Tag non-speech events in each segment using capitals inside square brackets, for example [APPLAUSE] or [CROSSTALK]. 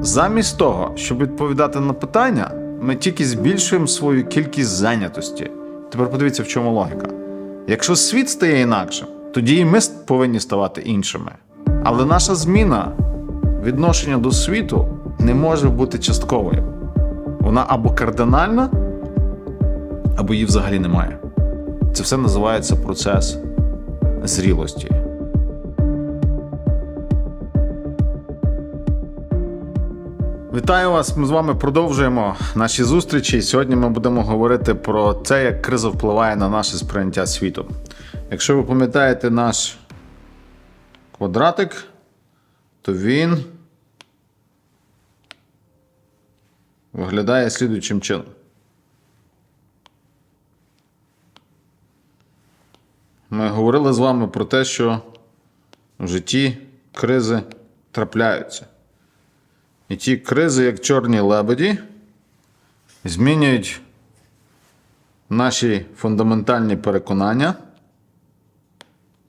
замість того, щоб відповідати на питання, ми тільки збільшуємо свою кількість зайнятості. Тепер подивіться, в чому логіка. Якщо світ стає інакшим, тоді і ми повинні ставати іншими. Але наша зміна відношення до світу не може бути частковою. Вона або кардинальна, або її взагалі немає. Це все називається процес зрілості. Вітаю вас! Ми з вами продовжуємо наші зустрічі. Сьогодні ми будемо говорити про те, як криза впливає на наше сприйняття світу. Якщо ви пам'ятаєте наш квадратик, то він виглядає слідуючим чином. Ми говорили з вами про те, що в житті кризи трапляються. І ті кризи, як чорні лебеді, змінюють наші фундаментальні переконання.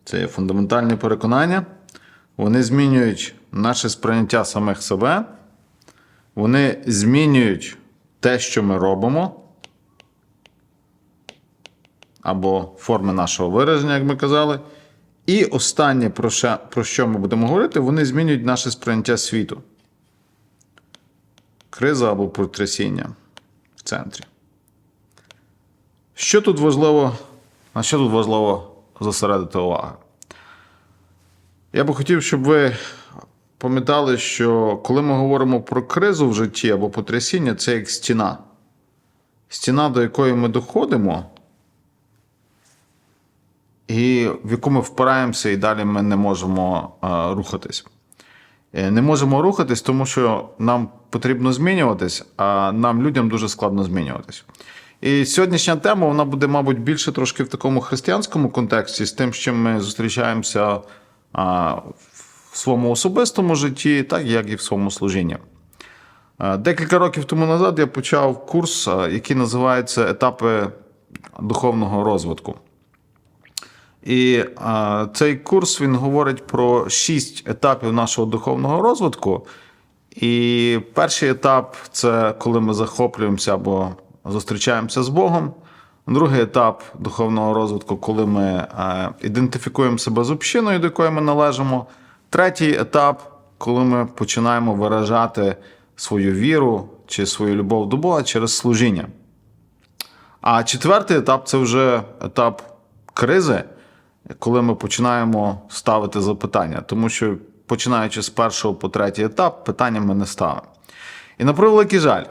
Це є фундаментальні переконання. Вони змінюють наше сприйняття самих себе. Вони змінюють те, що ми робимо. Або форми нашого вираження, як ми казали. І останнє, про що, ми будемо говорити, вони змінюють наше сприйняття світу криза або потрясіння в центрі. Що тут важливо, на що тут важливо зосередити увагу? Я би хотів, щоб ви пам'ятали, що коли ми говоримо про кризу в житті або потрясіння, це як стіна. Стіна, до якої ми доходимо, і в яку ми впираємося, і далі ми не можемо а, рухатись. Е, Не можемо рухатись, тому що нам потрібно змінюватись, а нам, людям, дуже складно змінюватись. І сьогоднішня тема вона буде, мабуть, більше трошки в такому християнському контексті, з тим, з чим ми зустрічаємося в своєму особистому житті, так як і в своєму служінні. А, Декілька років тому назад я почав курс, який називається Етапи духовного розвитку. І а, цей курс він говорить про шість етапів нашого духовного розвитку. І перший етап це коли ми захоплюємося або зустрічаємося з Богом. Другий етап духовного розвитку, коли ми е, ідентифікуємо себе з общиною, до якої ми належимо. Третій етап, коли ми починаємо виражати свою віру чи свою любов до Бога через служіння. А четвертий етап це вже етап кризи, коли ми починаємо ставити запитання, тому що починаючи з першого по третій етап, питання ми не ставимо. І на превеликий жаль,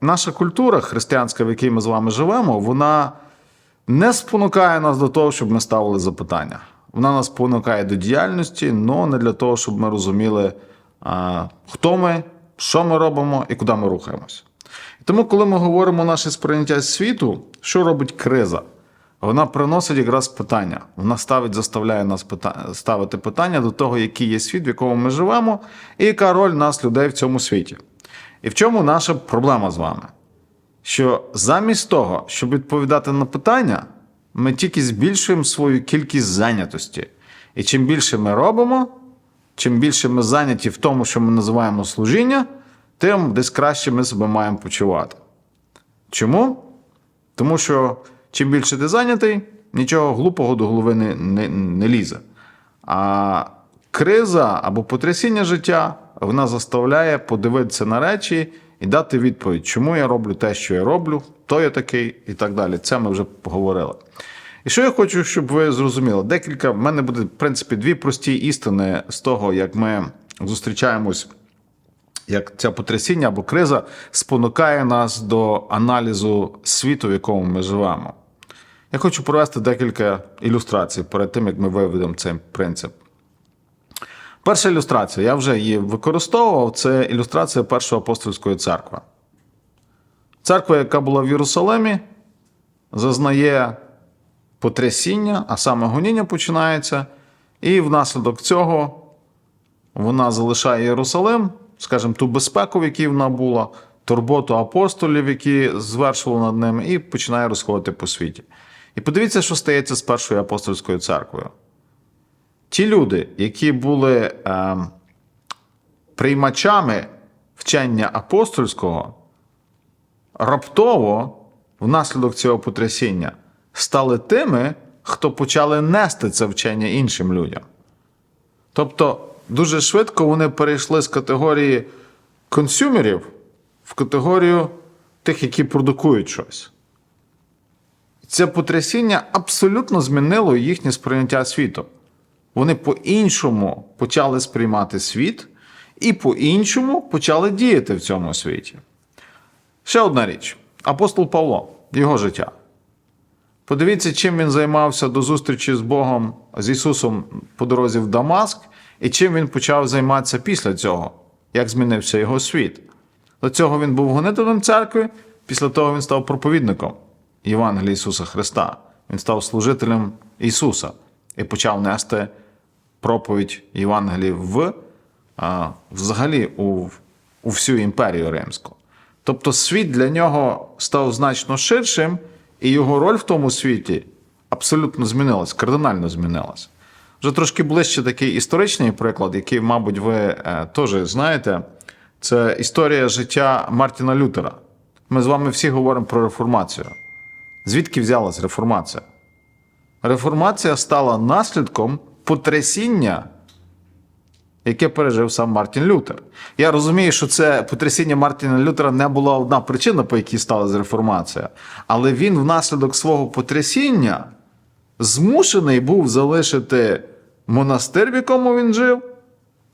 наша культура християнська, в якій ми з вами живемо, вона не спонукає нас до того, щоб ми ставили запитання. Вона нас спонукає до діяльності, але не для того, щоб ми розуміли, хто ми, що ми робимо і куди ми рухаємося. І тому, коли ми говоримо наше сприйняття світу, що робить криза? Вона приносить якраз питання. Вона ставить, заставляє нас пита- ставити питання до того, який є світ, в якому ми живемо, і яка роль нас, людей в цьому світі. І в чому наша проблема з вами? Що замість того, щоб відповідати на питання, ми тільки збільшуємо свою кількість зайнятості. І чим більше ми робимо, чим більше ми зайняті в тому, що ми називаємо служіння, тим десь краще ми себе маємо почувати. Чому? Тому що чим більше ти зайнятий, нічого глупого до голови не, не, не лізе. А криза або потрясіння життя вона заставляє подивитися на речі і дати відповідь, чому я роблю те, що я роблю, хто я такий, і так далі. Це ми вже поговорили. І що я хочу, щоб ви зрозуміли, декілька в мене буде, в принципі, дві прості істини з того, як ми зустрічаємось як це потрясіння або криза спонукає нас до аналізу світу, в якому ми живемо. Я хочу провести декілька ілюстрацій перед тим, як ми виведемо цей принцип. Перша ілюстрація, я вже її використовував, це ілюстрація Першої апостольської церкви. Церква, яка була в Єрусалимі, зазнає потрясіння, а саме гоніння починається, і внаслідок цього вона залишає Єрусалим, скажімо, ту безпеку, в якій вона була, турботу апостолів, які звершували над ними, і починає розходити по світі. І подивіться, що стається з першою апостольською церквою. Ті люди, які були е, приймачами вчення апостольського, раптово, внаслідок цього потрясіння, стали тими, хто почали нести це вчення іншим людям. Тобто, дуже швидко вони перейшли з категорії консюмерів в категорію тих, які продукують щось. Це потрясіння абсолютно змінило їхнє сприйняття світу. Вони по-іншому почали сприймати світ і по-іншому почали діяти в цьому світі. Ще одна річ: апостол Павло, його життя. Подивіться, чим він займався до зустрічі з Богом, з Ісусом по дорозі в Дамаск, і чим він почав займатися після цього, як змінився його світ. До цього він був гонителем церкви, після того він став проповідником Євангелія Ісуса Христа. Він став служителем Ісуса і почав нести проповідь Євангелії в, а, взагалі у, у всю імперію Римську. Тобто світ для нього став значно ширшим, і його роль в тому світі абсолютно змінилась, кардинально змінилась. Вже трошки ближче такий історичний приклад, який, мабуть, ви е, теж знаєте, це історія життя Мартіна Лютера. Ми з вами всі говоримо про реформацію. Звідки взялась реформація? Реформація стала наслідком потрясіння, яке пережив сам Мартін Лютер. Я розумію, що це потрясіння Мартіна Лютера не була одна причина, по якій сталася реформація, але він внаслідок свого потрясіння змушений був залишити монастир, в якому він жив,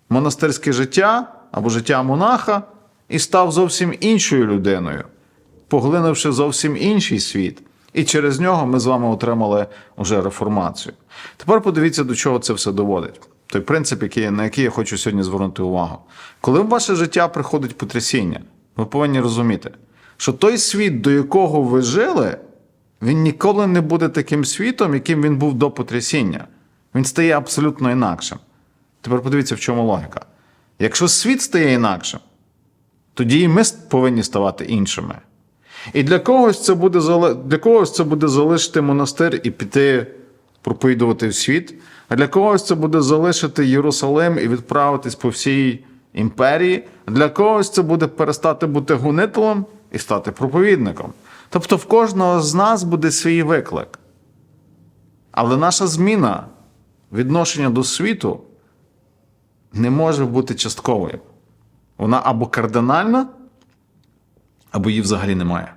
монастирське життя або життя монаха, і став зовсім іншою людиною, поглинувши зовсім інший світ. І через нього ми з вами отримали уже реформацію. Тепер подивіться, до чого це все доводить. Той принцип, який, на який я хочу сьогодні звернути увагу. Коли в ваше життя приходить потрясіння, ви повинні розуміти, що той світ, до якого ви жили, він ніколи не буде таким світом, яким він був до потрясіння. Він стає абсолютно інакшим. Тепер подивіться, в чому логіка. Якщо світ стає інакшим, тоді і ми повинні ставати іншими. І для когось це буде для когось це буде залишити монастир і піти проповідувати в світ, а для когось це буде залишити Єрусалим і відправитись по всій імперії. Для когось це буде перестати бути гонителем і стати проповідником. Тобто в кожного з нас буде свій виклик. Але наша зміна відношення до світу не може бути частковою. Вона або кардинальна, або її взагалі немає.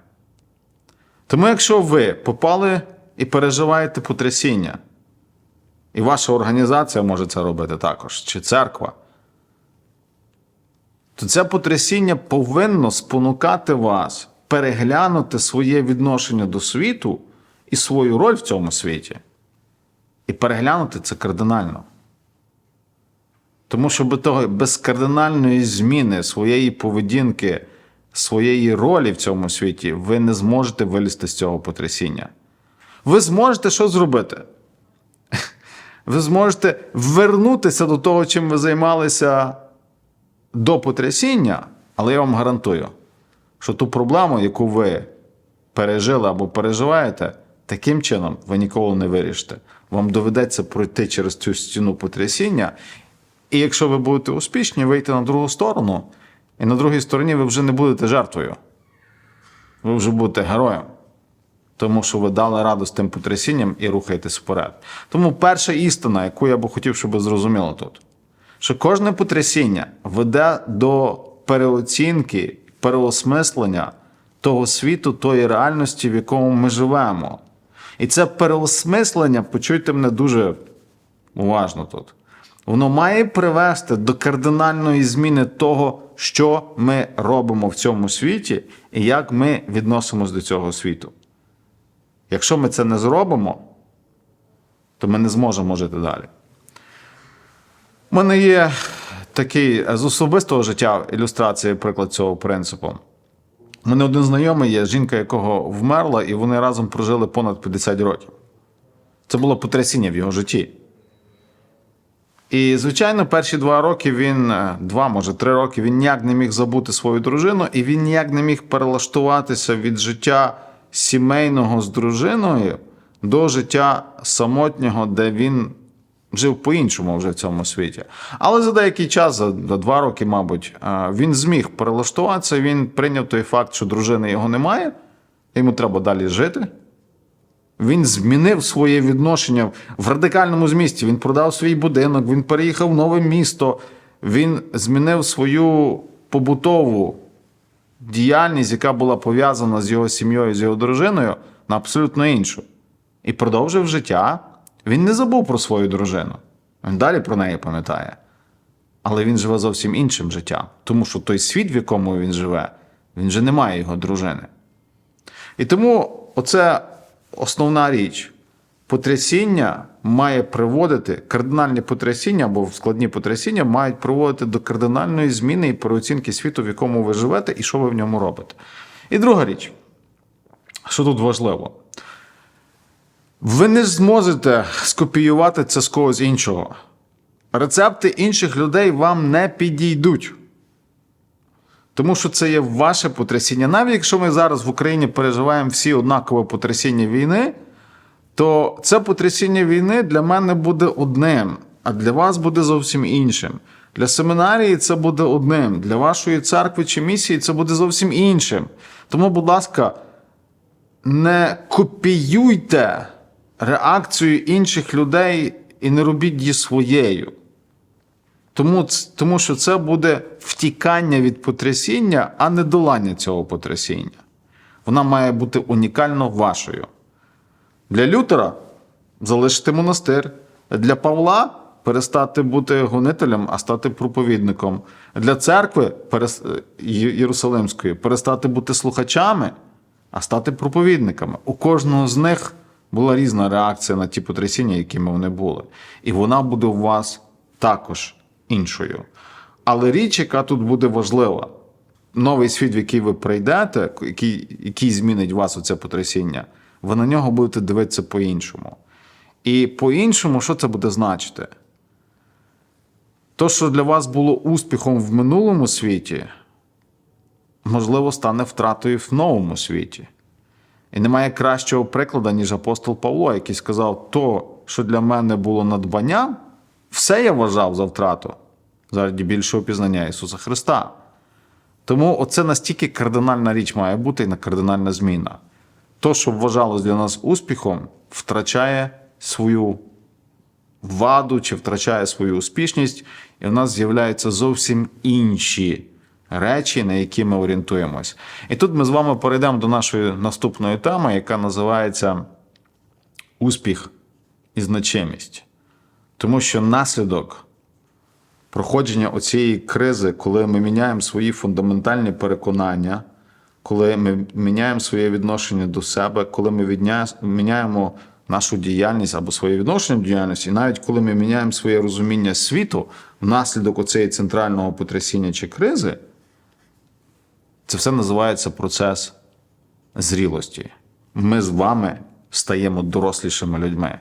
Тому, якщо ви попали і переживаєте потрясіння, і ваша організація може це робити також, чи церква, то це потрясіння повинно спонукати вас переглянути своє відношення до світу і свою роль в цьому світі. І переглянути це кардинально. Тому що без, кардинальної зміни своєї поведінки, своєї ролі в цьому світі, ви не зможете вилізти з цього потрясіння. Ви зможете що зробити? [LAUGHS] Ви зможете вернутися до того, чим ви займалися до потрясіння, але я вам гарантую, що ту проблему, яку ви пережили або переживаєте, таким чином ви ніколи не вирішите. Вам доведеться пройти через цю стіну потрясіння. І якщо ви будете успішні, вийти на другу сторону, і на другій стороні ви вже не будете жертвою. Ви вже будете героєм. Тому що ви дали раду з тим потрясінням і рухаєтесь вперед. Тому перша істина, яку я би хотів, щоб ви зрозуміли тут, що кожне потрясіння веде до переоцінки, переосмислення того світу, тої реальності, в якому ми живемо. І це переосмислення, почуйте мене дуже уважно тут. Воно має привести до кардинальної зміни того, що ми робимо в цьому світі, і як ми відносимось до цього світу. Якщо ми це не зробимо, то ми не зможемо жити далі. У мене є такий з особистого життя ілюстрація, приклад цього принципу. У мене один знайомий є, жінка, якого вмерла, і вони разом прожили понад 50 років. Це було потрясіння в його житті. І, звичайно, перші два роки він, е, два, може, три роки, він ніяк не міг забути свою дружину, і він ніяк не міг перелаштуватися від життя сімейного з дружиною до життя самотнього, де він жив по-іншому вже в цьому світі. Але за деякий час, за два роки, мабуть, е, він зміг перелаштуватися. Він прийняв той факт, що дружини його немає, йому треба далі жити. Він змінив своє відношення в радикальному змісті. Він продав свій будинок, він переїхав в нове місто, він змінив свою побутову діяльність, яка була пов'язана з його сім'єю, з його дружиною, на абсолютно іншу. І продовжив життя. Він не забув про свою дружину. Він далі про неї пам'ятає. Але він живе зовсім іншим життям. Тому що той світ, в якому він живе, він вже не має його дружини. І тому оце основна річ. Потрясіння має приводити, кардинальні потрясіння або складні потрясіння мають приводити до кардинальної зміни і переоцінки світу, в якому ви живете, і що ви в ньому робите. І друга річ, що тут важливо, ви не зможете скопіювати це з когось іншого. Рецепти інших людей вам не підійдуть. Тому що це є ваше потрясіння. Навіть якщо ми зараз в Україні переживаємо всі однакове потрясіння війни, то це потрясіння війни для мене буде одним, а для вас буде зовсім іншим. Для семінарії це буде одним, для вашої церкви чи місії це буде зовсім іншим. Тому, будь ласка, не копіюйте реакцію інших людей і не робіть її своєю. Тому, тому що це буде втікання від потрясіння, а не долання цього потрясіння. Вона має бути унікально вашою. Для Лютера залишити монастир. Для Павла перестати бути гонителем, а стати проповідником. Для церкви перес- Єрусалимської перестати бути слухачами, а стати проповідниками. У кожного з них була різна реакція на ті потрясіння, якими вони були. І вона буде у вас також іншою. Але річ, яка тут буде важлива, новий світ, в який ви прийдете, який, який змінить вас у це потрясіння, ви на нього будете дивитися по-іншому. І по-іншому, що це буде значити? То, що для вас було успіхом в минулому світі, можливо, стане втратою в новому світі. І немає кращого прикладу, ніж апостол Павло, який сказав: то, що для мене було надбанням, все я вважав за втрату заради більшого пізнання Ісуса Христа. Тому оце настільки кардинальна річ має бути і на кардинальна зміна. То, що вважалось для нас успіхом, втрачає свою ваду чи втрачає свою успішність, і в нас з'являються зовсім інші речі, на які ми орієнтуємось. І тут ми з вами перейдемо до нашої наступної теми, яка називається успіх і значимість. Тому що наслідок проходження оцієї кризи, коли ми міняємо свої фундаментальні переконання, коли ми міняємо своє відношення до себе, коли ми міняємо нашу діяльність або своє відношення до діяльності, і навіть коли ми міняємо своє розуміння світу внаслідок оцеї центрального потрясіння чи кризи, це все називається процес зрілості. Ми з вами стаємо дорослішими людьми.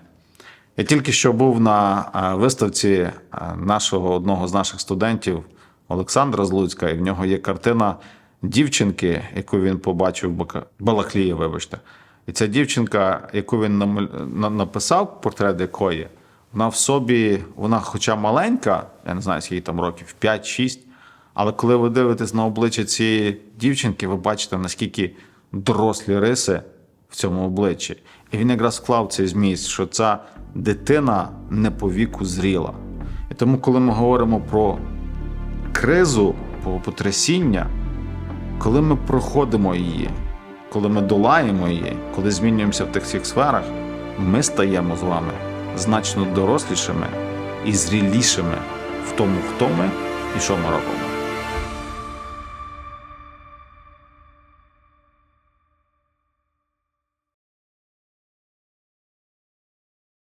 Я тільки що був на е, виставці е, нашого одного з наших студентів Олександра Злуцька, і в нього є картина дівчинки, яку він побачив Балаклії, вибачте. І ця дівчинка, яку він написав, портрет якої, вона в собі, вона хоча маленька, я не знаю, скільки там років, 5-6, але коли ви дивитесь на обличчя цієї дівчинки, ви бачите, наскільки дорослі риси в цьому обличчі. І він якраз вклав цей зміст, що ця дитина не по віку зріла. І тому, коли ми говоримо про кризу, про потрясіння, коли ми проходимо її, коли ми долаємо її, коли змінюємося в тих всіх сферах, ми стаємо з вами значно дорослішими і зрілішими в тому, хто ми і що ми робимо.